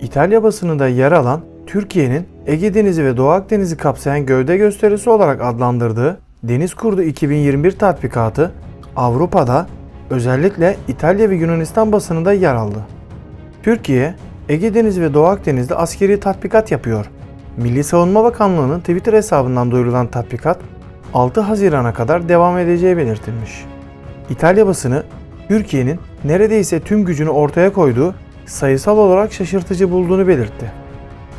İtalya basınında yer alan Türkiye'nin Ege Denizi ve Doğu Akdeniz'i kapsayan gövde gösterisi olarak adlandırdığı Deniz Kurdu 2021 tatbikatı Avrupa'da özellikle İtalya ve Yunanistan basınında yer aldı. Türkiye, Ege Denizi ve Doğu Akdeniz'de askeri tatbikat yapıyor. Milli Savunma Bakanlığı'nın Twitter hesabından duyurulan tatbikat 6 Haziran'a kadar devam edeceği belirtilmiş. İtalya basını Türkiye'nin neredeyse tüm gücünü ortaya koyduğu sayısal olarak şaşırtıcı bulduğunu belirtti.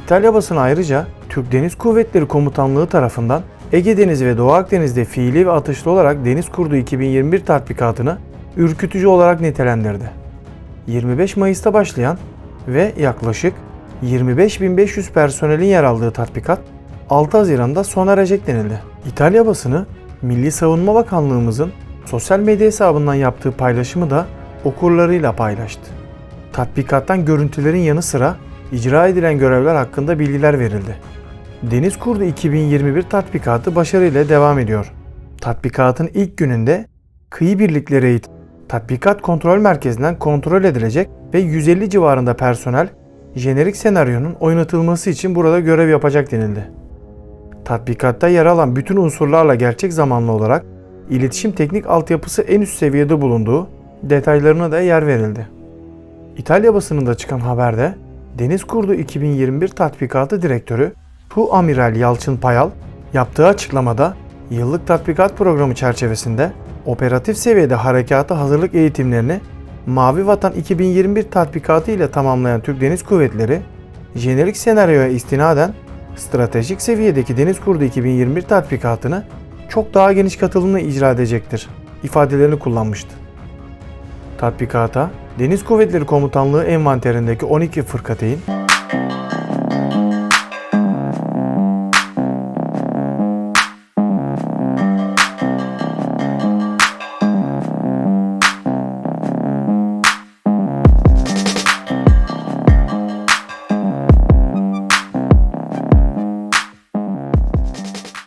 İtalya basını ayrıca Türk Deniz Kuvvetleri Komutanlığı tarafından Ege Denizi ve Doğu Akdeniz'de fiili ve atışlı olarak Deniz Kurdu 2021 tatbikatını ürkütücü olarak nitelendirdi. 25 Mayıs'ta başlayan ve yaklaşık 25.500 personelin yer aldığı tatbikat 6 Haziran'da sona erecek denildi. İtalya basını Milli Savunma Bakanlığımızın sosyal medya hesabından yaptığı paylaşımı da okurlarıyla paylaştı. Tatbikattan görüntülerin yanı sıra icra edilen görevler hakkında bilgiler verildi. Deniz Kurdu 2021 tatbikatı başarıyla devam ediyor. Tatbikatın ilk gününde kıyı birlikleri eğitim tatbikat kontrol merkezinden kontrol edilecek ve 150 civarında personel jenerik senaryonun oynatılması için burada görev yapacak denildi. Tatbikatta yer alan bütün unsurlarla gerçek zamanlı olarak iletişim teknik altyapısı en üst seviyede bulunduğu detaylarına da yer verildi. İtalya basınında çıkan haberde Deniz Kurdu 2021 tatbikatı direktörü Tu Amiral Yalçın Payal yaptığı açıklamada yıllık tatbikat programı çerçevesinde operatif seviyede harekata hazırlık eğitimlerini Mavi Vatan 2021 tatbikatı ile tamamlayan Türk Deniz Kuvvetleri, jenerik senaryoya istinaden stratejik seviyedeki Deniz Kurdu 2021 tatbikatını çok daha geniş katılımla icra edecektir ifadelerini kullanmıştı. Tatbikata Deniz Kuvvetleri Komutanlığı envanterindeki 12 fırkateyn,